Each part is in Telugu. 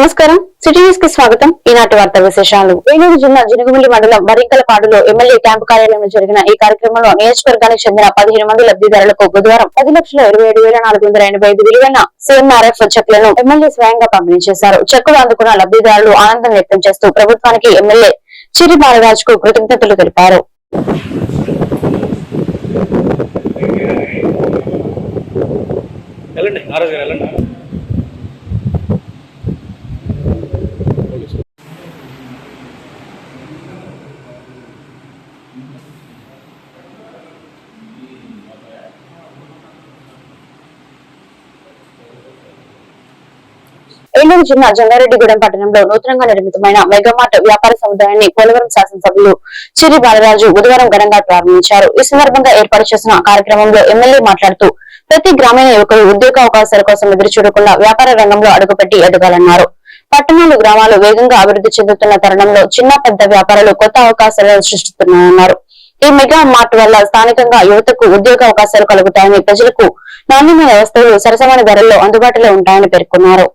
నమస్కారం. సిటీ న్యూస్కి స్వాగతం. ఈనాటి వార్త విశేషాలు. ఏలూరు జిల్లా జినుగుమిల్లి మండలం బరింకలపాడులో ఎమ్మెల్యే క్యాంపు కార్యాలయంలో జరిగిన ఈ కార్యక్రమంలో నియోజకవర్గానికి చెందిన పదిహేను మంది లబ్ధిదారులకు బుధవారం పది లక్షల ఇరవై ఏడు వేల నాలుగు వందల ఎనభై ఐదు విలువైన సీఎంఆర్ఎఫ్ చెక్లను ఎమ్మెల్యే స్వయంగా పంపిణీ చేశారు. చెక్కులు అందుకున్న లబ్ధిదారులు ఆనందం వ్యక్తం చేస్తూ ప్రభుత్వానికి ఎమ్మెల్యే చిరి బాలరాజ్కు కృతజ్ఞతలు తెలిపారు. ఏలూరు జిల్లా జంగారెడ్డిగూడెం పట్టణంలో నూతనంగా నిర్మితమైన మెగామార్ట్ వ్యాపార సముదాయాన్ని పోలవరం శాసనసభ్యులు చిరి బాలరాజు బుధవారం ఘనంగా ప్రారంభించారు. ఈ సందర్భంగా ఏర్పాటు చేసిన కార్యక్రమంలో ఎమ్మెల్యే మాట్లాడుతూ ప్రతి గ్రామీణ యువకులు ఉద్యోగ అవకాశాల కోసం ఎదురు చూడకుండా వ్యాపార రంగంలో అడుగుపెట్టి ఎదగాలన్నారు. పట్టణాలు గ్రామాలు వేగంగా అభివృద్ధి చెందుతున్న తరుణంలో చిన్న పెద్ద వ్యాపారాలు కొత్త అవకాశాలను సృష్టిస్తున్నాయన్నారు. ఈ మెగా మార్ట్ వల్ల స్థానికంగా యువతకు ఉద్యోగ అవకాశాలు కలుగుతాయని ప్రజలకు నాణ్యమైన వస్తువులు సరసమైన ధరల్లో అందుబాటులో ఉంటాయని పేర్కొన్నారు.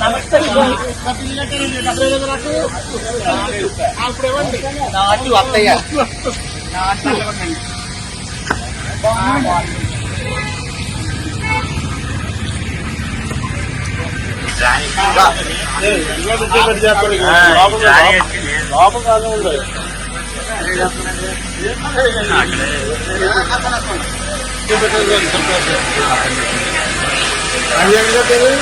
నమస్తే నాకు అప్పుడు ఇవ్వండి నాటి వస్తాయా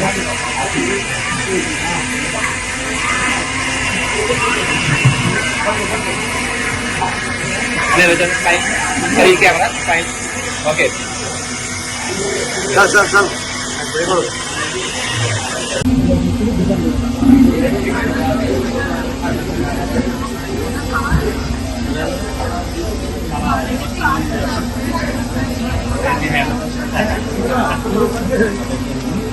Nilagyan kay kay camera kay okay. Sir, sir, sir. Thank you.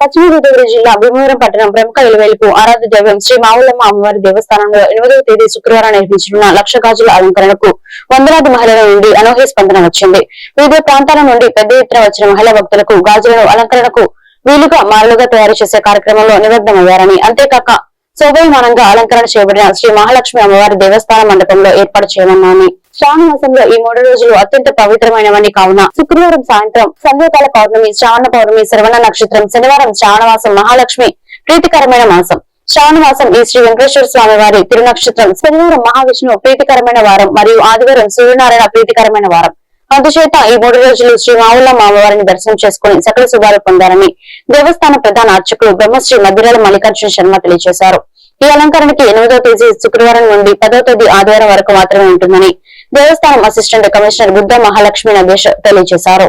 పశ్చిమ గోదావరి జిల్లా భీమవరం పట్టణం ప్రముఖ ఇలవేలుపు ఆరాధ దైవం శ్రీ మావులమ్మ అమ్మవారి దేవస్థానంలో ఎనిమిదవ తేదీ శుక్రవారం నిర్మించనున్న లక్ష గాజుల అలంకరణకు వందలాది మహిళల నుండి అనూహ్య స్పందన వచ్చింది. వివిధ ప్రాంతాల నుండి పెద్ద ఎత్తున వచ్చిన మహిళా భక్తులకు గాజులను అలంకరణకు వీలుగా మాలలుగా తయారు చేసే కార్యక్రమంలో నిమగ్నమయ్యారని అంతేకాక శోభయమానంగా అలంకరణ చేయబడిన శ్రీ మహాలక్ష్మి అమ్మవారి దేవస్థాన మండపంలో ఏర్పాటు చేయనున్నామని శ్రావణ మాసంలో ఈ మూడు రోజులు అత్యంత పవిత్రమైనవని కావున శుక్రవారం సాయంత్రం సంధ్యాకాల పౌర్ణమి శ్రావణ పౌర్ణమి శ్రవణ నక్షత్రం శనివారం శ్రావణమాసం మహాలక్ష్మి ప్రీతికరమైన మాసం. శ్రావణమాసం ఈ శ్రీ వెంకటేశ్వర స్వామి వారి తిరునక్షత్రం శనివారం మహావిష్ణువు ప్రీతికరమైన వారం మరియు ఆదివారం సూర్యనారాయణ ప్రీతికరమైన వారం. అందుచేత ఈ మూడు రోజులు శ్రీ మావుల మామవారిని దర్శనం చేసుకుని సకల శుభాలు పొందారని దేవస్థాన ప్రధాన అర్చకులు బ్రహ్మశ్రీ మధ్యరాల మల్లికార్జున శర్మ తెలియజేశారు. ఈ అలంకరణకి ఎనిమిదో తేదీ శుక్రవారం నుండి పదో తేదీ ఆదివారం వరకు మాత్రమే ఉంటుందని దేవస్థానం అసిస్టెంట్ కమిషనర్ బుద్ధ మహాలక్ష్మి నగేష్ తెలియజేశారు.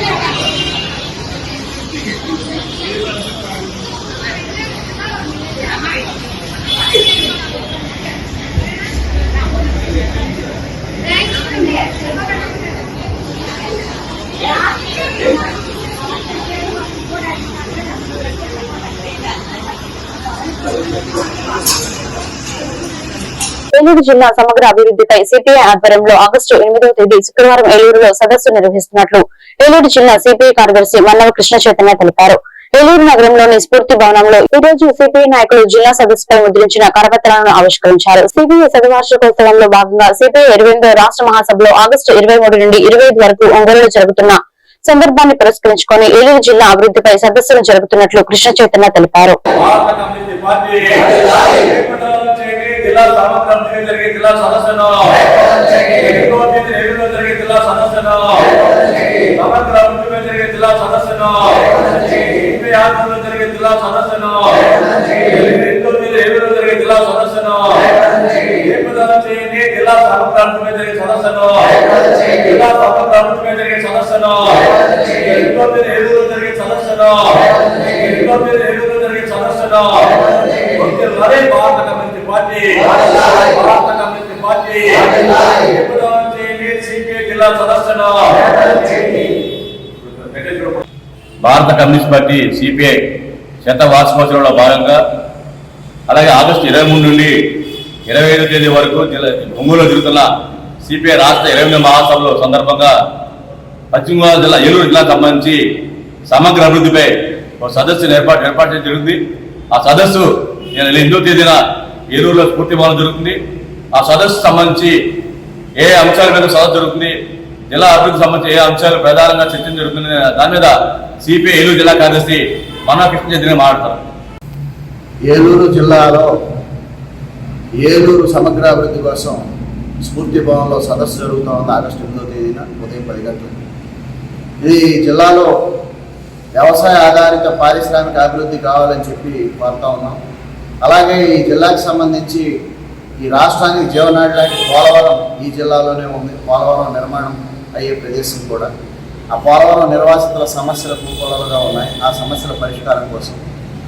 Thank you. ఏలూరు జిల్లా సమగ్ర అభివృద్ధిపై సిపిఐ ఆధ్వర్యంలో ఆగస్టు ఎనిమిదవ తేదీ శుక్రవారం ఏలూరులో సదస్సు నిర్వహిస్తున్నట్లు ఏలూరు జిల్లా సిపిఐ కార్యదర్శి మన్నవ కృష్ణ చైతన్య తెలిపారు. ఏలూరు నగరంలోని స్ఫూర్తి భవనంలో ఈ రోజు సిపిఐ నాయకులు జిల్లా సదస్సుపై ముద్రించిన కరపత్రాలను ఆవిష్కరించారు. సిపిఐ శతవార్షికోత్సవంలో భాగంగా సిపిఐ ఇరవై రాష్ట్ర మహాసభలో ఆగస్టు ఇరవై మూడు నుండి ఇరవై ఐదు వరకు ఒంగోలులో జరుగుతున్న సందర్భాన్ని పురస్కరించుకొని ఏలూరు జిల్లా అభివృద్ధిపై సదస్సులు జరుగుతున్నట్లు కృష్ణ చైతన్య తెలిపారు భారత కమ్యూనిస్ట్ తేదీ ఏడులో జరిగే జిల్లా సదస్సును సమగ్ర అభివృద్ధిపై జరిగే జిల్లా సదస్సును ఇరవై ఆరులో జరిగే జిల్లా సదస్సును ఎన్నో తేదీ ఏడులో జరిగే జిల్లా చేయండి జిల్లా జరిగే జిల్లా జరిగే తేదీ ఏడులో జరిగే తేదీ ఏడులో జరిగే భారత పార్టీ. భారత కమ్యూనిస్ట్ పార్టీ ఎప్పుడో చేయండి సిపిఐ జిల్లా సదస్సును? భారత కమ్యూనిస్ట్ పార్టీ సిపిఐ శత వార్షికోత్సవంలో భాగంగా అలాగే ఆగస్టు ఇరవై మూడు నుండి ఇరవై ఐదు తేదీ వరకు జిల్లా ఒంగోలులో జరుగుతున్న సిపిఐ రాష్ట్ర ఇరవై ఎనిమిది మహాసభలో సందర్భంగా పశ్చిమ గోదావరి జిల్లా ఏలూరు జిల్లాకు సంబంధించి సమగ్ర అభివృద్ధిపై ఒక సదస్సును ఏర్పాటు ఏర్పాటు చేయడం జరిగింది. ఆ సదస్సు నేను ఎనిమిదో తేదీన ఏలూరులో స్ఫూర్తి భవనం జరుగుతుంది. ఆ సదస్సు సంబంధించి ఏ అంశాల మీద సదస్సు జరుగుతుంది జిల్లా అభివృద్ధి సంబంధించి ఏ అంశాలు ప్రధానంగా చర్చ జరుగుతుంది దాని మీద సిపిఐ ఏలూరు జిల్లా కార్యదర్శి మన చెందిన మాట్లాడతారు. ఏలూరు జిల్లాలో ఏలూరు సమగ్ర అభివృద్ధి కోసం స్ఫూర్తి భవన్లో సదస్సు జరుగుతూ ఉంది ఆగస్టు ఎనిమిదో తేదీన ఉదయం పది గంటలకు. ఇది జిల్లాలో వ్యవసాయ ఆధారిత పారిశ్రామిక అభివృద్ధి కావాలని చెప్పి కోరుతా ఉన్నాం. అలాగే ఈ జిల్లాకి సంబంధించి ఈ రాష్ట్రానికి జీవనాడి లాంటి పోలవరం ఈ జిల్లాలోనే ఉంది. పోలవరం నిర్మాణం అయ్యే ప్రదేశం కూడా. ఆ పోలవరం నిర్వాసితుల సమస్యలు పూకోలలుగా ఉన్నాయి. ఆ సమస్యల పరిష్కారం కోసం.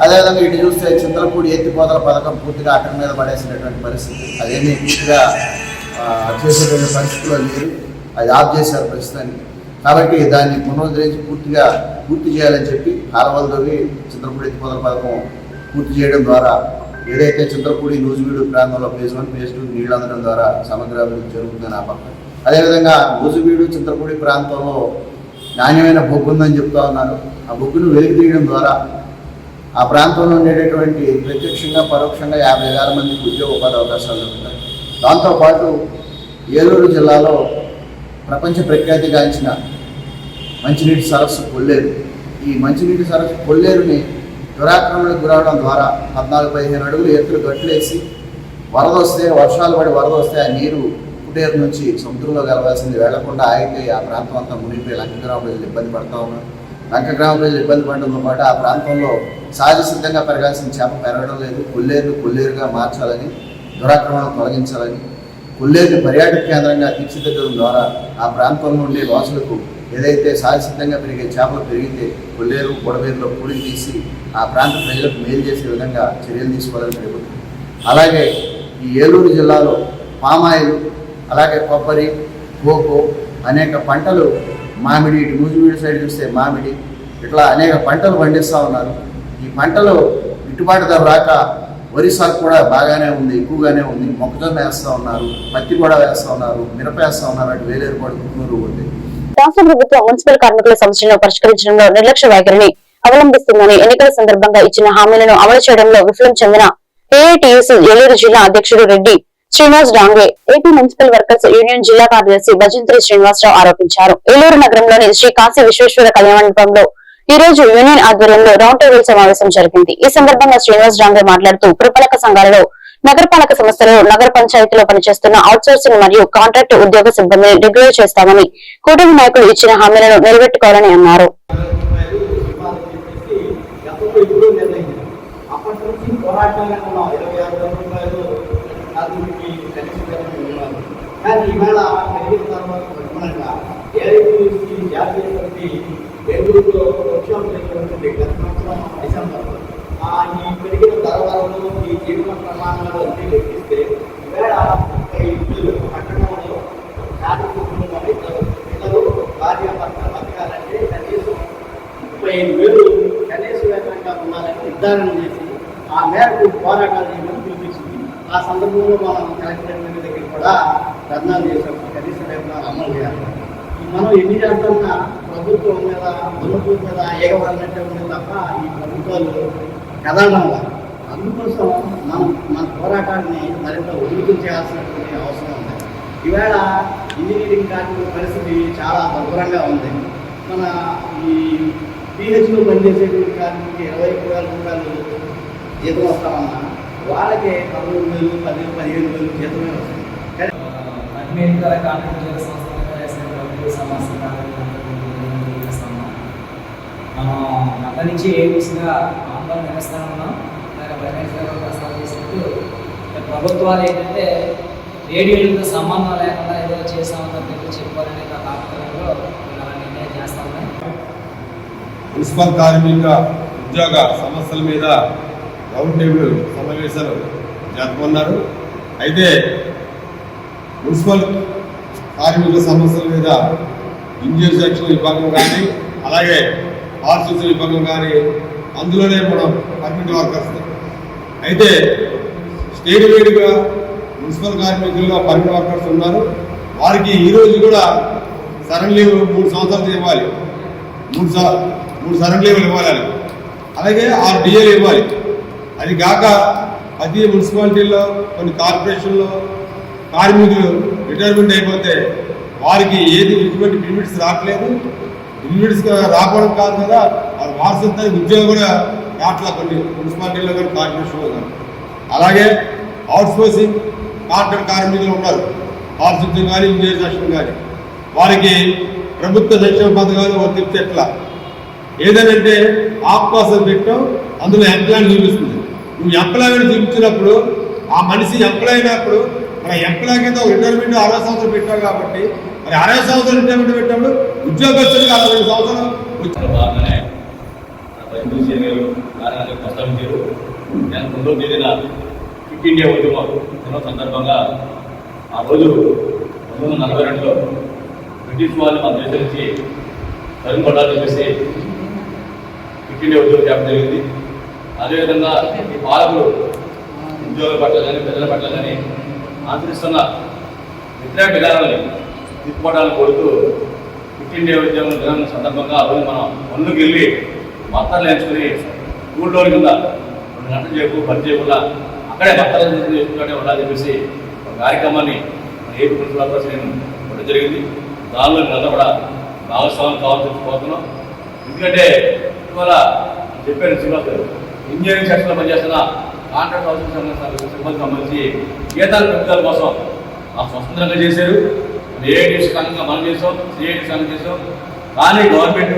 అదేవిధంగా ఇటు చూస్తే చింతలపూడి ఎత్తిపోతల పథకం పూర్తిగా అటక మీద పడేసినటువంటి పరిస్థితి. అదేమీ పూర్తిగా చేసేటువంటి పరిస్థితిలో లేదు అది ఆఫ్ చేశారు ప్రస్తుతానికి. కాబట్టి దాన్ని పునరుద్ధరించి పూర్తిగా పూర్తి చేయాలని చెప్పి కాలువలు తవ్వి చింతలపూడి ఎత్తిపోతల పథకం పూర్తి చేయడం ద్వారా ఏదైతే చింతపూడి నూజివీడు ప్రాంతంలో ఫేజ్ వన్ ఫేజ్ టూ నీళ్ళు అందడం ద్వారా సమగ్ర అభివృద్ధి జరుగుతుందని ఆ పక్క. అదేవిధంగా నూజివీడు చింతపూడి ప్రాంతంలో నాణ్యమైన బొగ్గు ఉందని చెప్తా ఉన్నారు. ఆ బొగ్గును వెలికి తీయడం ద్వారా ఆ ప్రాంతంలో ఉండేటటువంటి ప్రత్యక్షంగా పరోక్షంగా యాభై వేల మందికి ఉద్యోగ ఉపాధి అవకాశాలు ఉంటాయి దాంతోపాటు ఏలూరు జిల్లాలో ప్రపంచ ప్రఖ్యాతిగాంచిన మంచినీటి సరస్సు కొల్లేరు. ఈ మంచినీటి సరస్సు కొల్లేరుని దురాక్రమణకు గురవడం ద్వారా పద్నాలుగు పదిహేను అడుగులు ఎత్తులు గట్లేసి వరద వస్తే వర్షాలు పడి వరద వస్తే ఆ నీరు కుటేరు నుంచి సముద్రంలో కలవాల్సింది వెళ్ళకుండా ఆగితే ఆ ప్రాంతం అంతా మునిగిపోయి లంక గ్రామ ప్రజలు ఇబ్బంది పడతా ఉన్నారు. లంక గ్రామ ప్రజలు ఇబ్బంది పడడంతో పాటు ఆ ప్రాంతంలో సహజ సిద్ధంగా పెరగాల్సిన చేప పెరగడం లేదు. కొల్లేరు కొల్లేరుగా మార్చాలని దురాక్రమణం తొలగించాలని కొల్లేరుని పర్యాటక కేంద్రంగా తీర్చిదిద్దడం ద్వారా ఆ ప్రాంతంలో ఉండే వాసులకు ఏదైతే సహజసిద్ధంగా పెరిగే చేపలు పెరిగితే కొల్లేరు బుడమేరులో పూడికి తీసి ఆ ప్రాంత ప్రజలకు మేలు చేసే విధంగా చర్యలు తీసుకోవాలని ప్రభుత్వం అలాగే ఈ ఏలూరు జిల్లాలో పామాయిల్ అలాగే కొబ్బరి కోకో అనేక పంటలు మామిడి ఇటు నూజివీడు సైడ్ చూస్తే మామిడి ఇట్లా అనేక పంటలు పండిస్తూ ఉన్నారు. ఈ పంటలు గిట్టుబాటు ధర రాక వరి సాగు కూడా బాగానే ఉంది ఎక్కువగానే ఉంది. మొక్కజొన్న వేస్తూ ఉన్నారు పత్తి కూడా వేస్తూ ఉన్నారు మిరప వేస్తూ ఉన్నారు అటు వేలేరు కూడా గుంటూరు ఉంది రాష్ట్ర ప్రభుత్వం మున్సిపల్ కార్మికుల సమస్యలను పరిష్కరించడంలో నిర్లక్ష్య వైఖరిని అవలంబిస్తుందని ఎన్నికల సందర్భంగా ఇచ్చిన హామీలను అమలు చేయడంలో విఫలం చెందిన ఏఐటియుసి ఏలూరు జిల్లా అధ్యక్షుడు Reddy Srinivas Dange AP municipal workers union జిల్లా కార్యదర్శి భజంత్రి శ్రీనివాసరావు ఆరోపించారు. ఏలూరు నగరంలోని శ్రీ కాశీ విశ్వేశ్వర కళ్యాణంలో ఈ రోజు యూనియన్ ఆధ్వర్యంలో రౌండ్ టేబుల్ సమావేశం జరిగింది. ఈ సందర్భంగా శ్రీనివాస్ డాంగే మాట్లాడుతూ పురపాలక సంఘాలలో నగరపాలక సంస్థలు నగర పంచాయతీలో పనిచేస్తున్న అవుట్సోర్సింగ్ మరియు కాంట్రాక్ట్ ఉద్యోగ సిబ్బందిని రెగ్యులర్ చేస్తామని కూటమి నాయకులు ఇచ్చిన హామీలను నిలబెట్టుకోవాలని అన్నారు. గతంలో కానీ ఈవేళ పెరిగిన తర్వాత ప్రధానంగా ఏఐటీసీ జాతీయ సమితి బెంగళూరులో వర్క్షాప్ జరిగినటువంటి గత సంవత్సరం డిసెంబర్లో ఆ ఈ పెరిగిన ధరలలో ఈ జీవన ప్రమాణాలు అన్ని లెక్కిస్తే వేళ ఇల్లు పట్టణంలో కార్మికులు ఇద్దరు పిల్లలు భార్య భర్త బతకాలంటే కనీసం ముప్పై ఐదు వేలు కనీస వేతనంగా ఉండాలని నిర్ధారణ చేసి ఆ మేరకు పోరాటాలు చేయమని పిలిపించింది ఆ సందర్భంలో మనం కలెక్టర్ గారి దగ్గర కూడా ధర్నాలు చేసాం కనీస వేతనాలు అమలు చేయాలి మనం ఎన్ని చేస్తున్నా ప్రభుత్వం మీద దున్నపూర్ మీద ఏగబడినట్టే ఉంది తప్ప ఈ ప్రభుత్వాలు కదలడం అందుకోసం మనం మన పోరాటాన్ని మరింత ఉధృతం చేయాల్సినటువంటి అవసరం ఉంది. ఈవేళ ఇంజనీరింగ్ కార్మికుల పరిస్థితి చాలా దుర్భరంగా ఉంది. మన ఈ పిహెచ్లో పనిచేసేటువంటి కార్మికులకి ఇరవై వేల రూపాయలు జీతం వస్తామన్నా వాళ్ళకి పదమూడు వేలు పదిహేను పదిహేను వేలు జీతమే వస్తుంది. కానీ అన్నింటిలో కాంట్రాక్టుల సంస్థలుగా సమస్య మనం నుంచి ఏ దిశగా ఆందోళన చేస్తా ఉన్నాం అలాగే రమేష్ గారు ప్రస్తావన చేసినట్టు ప్రభుత్వాలు ఏంటంటే రేడియోలతో సంబంధం లేకుండా ఏదో చేస్తామని చెప్పి చెప్పుకోవాలనే ఒక తాత్పర్యంలో ఇలా నిర్ణయం చేస్తా ఉన్నాయి మున్సిపల్ కార్మిక ఉద్యోగ సమస్యల మీద రౌండ్ టేబుల్ సమావేశాలు జరుపుకున్నారు. అయితే మున్సిపల్ కార్మికుల సమస్యల మీద ఇంజనీర్ సెక్షన్ విభాగం కానీ అలాగే ఆర్సీసీ విభాగం కానీ అందులోనే మనం పర్మిట్ వర్కర్స్ అయితే స్టేట్ వైడ్గా మున్సిపల్ కార్మికులుగా పర్మిట్ వర్కర్స్ ఉన్నారు. వారికి ఈ రోజు కూడా సడన్ లీవ్ మూడు సంవత్సరాలు ఇవ్వాలి. మూడు సా మూడు సడన్ లీవ్లు ఇవ్వాలి అలాగే ఆరు డిఏలు ఇవ్వాలి. అది కాక ప్రతి మున్సిపాలిటీల్లో కొన్ని కార్పొరేషన్లో కార్మికులు రిటైర్మెంట్ అయిపోతే వారికి ఏది ఎటువంటి బెనిఫిట్స్ రావట్లేదు. బెనిఫిట్స్ రాకపోవడం కాదు కదా వాళ్ళ వారసత్వానికి ఉద్యోగం కూడా రావట్లేదు కొన్ని మున్సిపాలిటీలో కానీ కార్పొరేషన్లో కానీ అలాగే అవుట్సోర్సింగ్ కాంట్రాక్ట్ కార్మికులు ఉన్నారు. పారిశుద్ధ్యం కానీ ఇంజనీర్ కానీ. వారికి ప్రభుత్వ సంక్షేమ పథకాలు వర్తిస్తే ఎట్లా? ఏదనంటే ఆత్మాసం పెట్టాం అందులో ఎంప్లాయ్ చూపిస్తుంది నువ్వు ఎంప్లాయ్మెంట్ చూపించినప్పుడు ఆ మనిషి ఎంప్లాయ్ అయినప్పుడు మన ఎంప్లాయ్ కింద ఒక రిటైర్మెంట్ అరవై సంవత్సరాలు పెట్టావు కాబట్టి మరి అరవై సంవత్సరాలు రిటైర్మెంట్ పెట్టినప్పుడు ఉద్యోగస్తుడికి అరవై రెండు సంవత్సరాలు. వచ్చి అందులో భాగంగానే ప్రస్తావించారు నేను రెండో తేదీన ఫిట్ ఇండియా ఉద్యమం దినం సందర్భంగా ఆ రోజు పంతొమ్మిది వందల నలభై రెండులో బ్రిటిష్ వాళ్ళు మన దేశం నుంచి తరుముపడాలని చెప్పేసి ఫిట్ ఇండియా ఉద్యోగం చేయడం జరిగింది. అదేవిధంగా ఈ పాలకులు ఉద్యోగుల పట్ల కానీ ప్రజల పట్ల కానీ ఆచరిస్తున్న వ్యతిరేక విధానాన్ని తిప్పుకోవడానికి కొడుతూ ఫిట్ ఇండియా ఉద్యమం దినం సందర్భంగా ఆ రోజు మనం ముందుకు వెళ్ళి బత్తాలు నేర్చుకుని ఊళ్ళో కింద రెండు గంటలు చేపు పని చేయకుండా అక్కడే బత్తాలు చేసుకుంటూనే ఉండాలని చెప్పేసి ఒక కార్యక్రమాన్ని మన ఏపీ ప్రిన్సిపల్ కోసం నేను ఇవ్వడం జరిగింది. దానిలో మేమంతా కూడా భాగస్వామ్యం కావాల్సి పోతున్నాం ఎందుకంటే ఇవాళ చెప్పాను శ్రీనివాస్ గారు ఇంజనీరింగ్ సెక్షన్లో పనిచేస్తున్న కాంట్రాక్ట్ హౌసింగ్ సిబ్బంది సంబంధించి గీతాల పెంపుదల కోసం ఆ స్వతంత్రంగా చేశారు. ఏఐటీ సంఘంగా మనం చేసాం సిఐటి సంఘం చేసాం. కానీ గవర్నమెంట్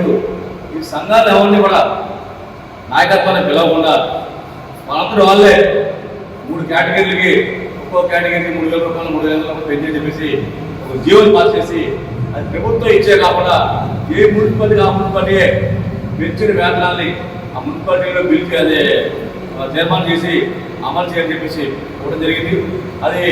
ఈ సంఘాలు ఎవరిని కూడా నాయకత్వాన్ని పిలవకుండా మనందరూ వాళ్ళే మూడు కేటగిరీలకి ఒక్కో కేటగిరీకి మూడు వేల రూపాయలు మూడు వేల రూపాయలు పెంచి చెప్పేసి ఒక జీవన పాస్ చేసి అది ప్రభుత్వం ఇచ్చే కాకుండా ఏ మున్సిపాలిటీ ఆ మున్సిపాలిటీ పెంచిన వేతనాల్ని ఆ మున్సిపాలిటీలో పిలిచి అదే తీర్మానం చేసి అమలు చేయని చెప్పేసి ఇవ్వడం జరిగింది. అది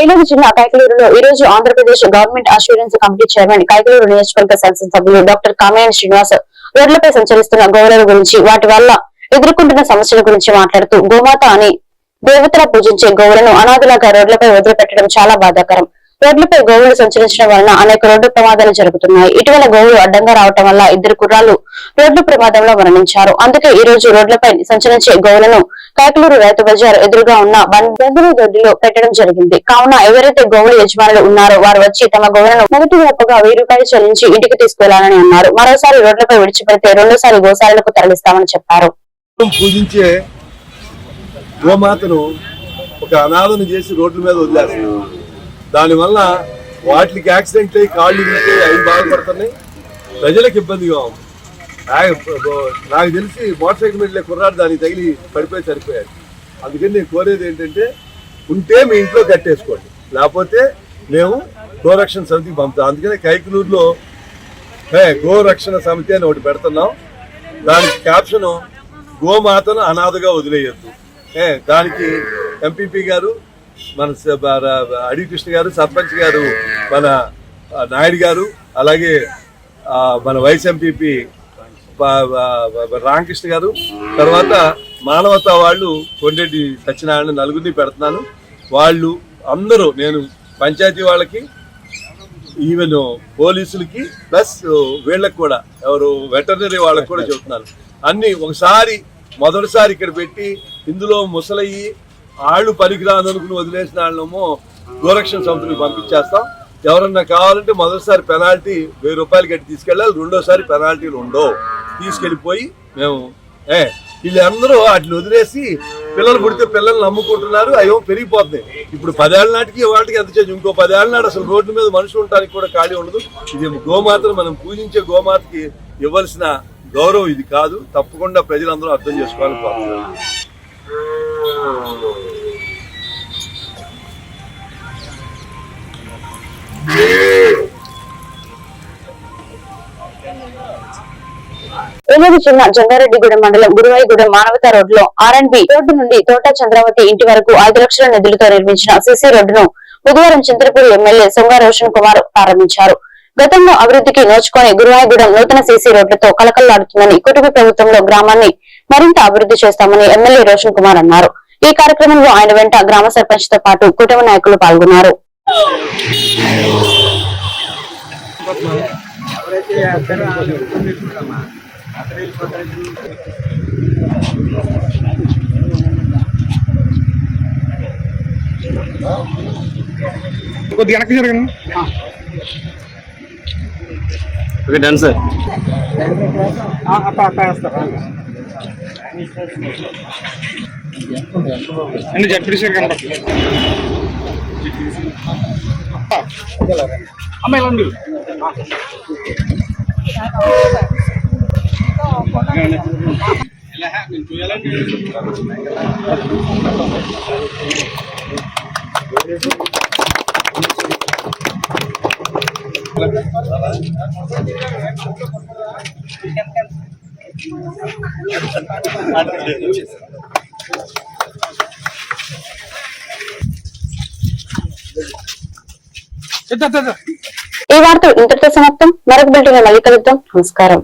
ఏలూరు జిల్లా కైకలూరులో ఈ రోజు Andhra Pradesh government assurance committee chairman Kaikaluru నియోజకవర్గ శాసనసభ్యులు డాక్టర్ కామేని శ్రీనివాస్ రోడ్లపై సంచరిస్తున్న గోవుల గురించి వాటి వల్ల ఎదుర్కొంటున్న సమస్యల గురించి మాట్లాడుతూ గోమాత అని దేవతల పూజించే గోవులను అనాథులుగా రోడ్లపై వదిలిపెట్టడం చాలా బాధాకరం. రోడ్లపై గోవులు సంచరించడం వలన అనేక రోడ్డు ప్రమాదాలు జరుగుతున్నాయి. ఇటీవల గోవులు అడ్డంగా రావటం వల్ల ఇద్దరు కుర్రాలు రోడ్డు ప్రమాదంలో మరణించారు. అందుకే ఈ రోజు రోడ్లపై సంచరించే గోవులను కాకలూరు రైతు బజార్ ఎదురుగా ఉన్న బందరు దొడ్డిలో పెట్టడం జరిగింది. కావున ఎవరైతే గోవుల యజమానులు ఉన్నారో వారు వచ్చి తమ గోవులను మొదటి వైపుగా వెయ్యి రూపాయలు చెల్లించి ఇంటికి తీసుకెళ్ళాలని అన్నారు. మరోసారి రోడ్లపై విడిచిపెడితే రెండోసారి గోశాలకు తరలిస్తామని చెప్పారు. పూజించే గోమాతను ఒక అనాథను చేసి రోడ్ల మీద వదిలేస్తున్నారు దానివల్ల వాటికి యాక్సిడెంట్ అయ్యి కాళ్ళు ఇరిగితే అవి బాధపడుతున్నాయి. ప్రజలకు ఇబ్బందిగా ఉంది. నాకు- తెలిసి మోటార్ సైకిల్ మీద కుర్రాడు దానికి తగిలి పడిపోయి సరిపోయాడు అందుకని నేను కోరేది ఏంటంటే ఉంటే మీ ఇంట్లో కట్టేసుకోండి. లేకపోతే మేము గోరక్షణ సమితికి పంపుతాం. అందుకనే కైకలూరులో గోరక్షణ సమితి అని ఒకటి పెడుతున్నాం. దానికి క్యాప్షన్ గోమాతను అనాథగా వదిలేయద్దు. ఏ దానికి ఎంపీపీ గారు మన అడికృష్ణ గారు సర్పంచ్ గారు మన నాయుడు గారు అలాగే మన వైస్ ఎంపీపీ రామకృష్ణ గారు తర్వాత మానవతా వాళ్ళు కొండెడ్డి సత్యనారాయణ నలుగురిని పెడుతున్నాను. వాళ్ళు అందరూ నేను పంచాయతీ వాళ్ళకి ఈవెన్ పోలీసులకి ప్లస్ వీళ్ళకి కూడా ఎవరు వెటర్నరీ వాళ్ళకి కూడా చెబుతున్నాను. అన్ని ఒకసారి మొదటిసారి ఇక్కడ పెట్టి ఇందులో ముసలయ్యి ఆళ్ళు పనికిరాదు అనుకుని వదిలేసిన వాళ్ళేమో గోరక్షణ సంస్థలకు పంపించేస్తాం. ఎవరన్నా కావాలంటే మొదటిసారి పెనాల్టీ వెయ్యి రూపాయలు కట్టి తీసుకెళ్ళాలి రెండోసారి పెనాల్టీలు ఉండవు. తీసుకెళ్ళిపోయి మేము ఏ వీళ్ళందరూ వాటిని వదిలేసి పిల్లలు పుడితే పిల్లల్ని నమ్ముకుంటున్నారు అయ్యో పెరిగిపోతుంది. ఇప్పుడు పదేళ్ళ నాటికి వాటికి ఎంత చేంజ్? ఇంకో పదేళ్ళ నాడు అసలు రోడ్డు మీద మనుషులు ఉండడానికి కూడా ఖాళీ ఉండదు. ఇది గోమాతను మనం పూజించే గోమాతకి ఇవ్వాల్సిన గౌరవం ఇది కాదు. తప్పకుండా ప్రజలందరూ అర్థం చేసుకోవాలి కోరుతున్నాను ఏలూరు జిల్లా జంగారెడ్డిగూడెం మండలం గురువాయిగూడెం మానవతా రోడ్లో ఆర్ఎండ్బి రోడ్డు నుండి తోట చంద్రావతి ఇంటి వరకు ఐదు లక్షల నిధులతో నిర్మించిన సిసి రోడ్డును బుధవారం చంద్రపూర్ ఎమ్మెల్యే సొంగ రోషన్ కుమార్ ప్రారంభించారు. గతంలో అభివృద్ధికి నోచుకొని గురువాయిగూడెం నూతన సీసీ రోడ్లతో కలకల్లాడుతుందని కుటుంబ ప్రభుత్వంలో గ్రామాన్ని మరింత అభివృద్ధి చేస్తామని ఎమ్మెల్యే రోషన్ కుమార్ అన్నారు. ఈ కార్యక్రమంలో ఆయన వెంట గ్రామ సర్పంచ్తో పాటు కుటుంబ నాయకులు పాల్గొన్నారు. కొద్దిగా వెనక్కి జరగండి. ఓకే డన్ సార్ జడ్పీసీ కనపడుతుంది అమ్మ ఎలా ఉంది ఈ వార్త ఇంతటితో సమాప్తం మరొక బిల్డింగ్ మళ్ళీ కలుద్దాం. నమస్కారం.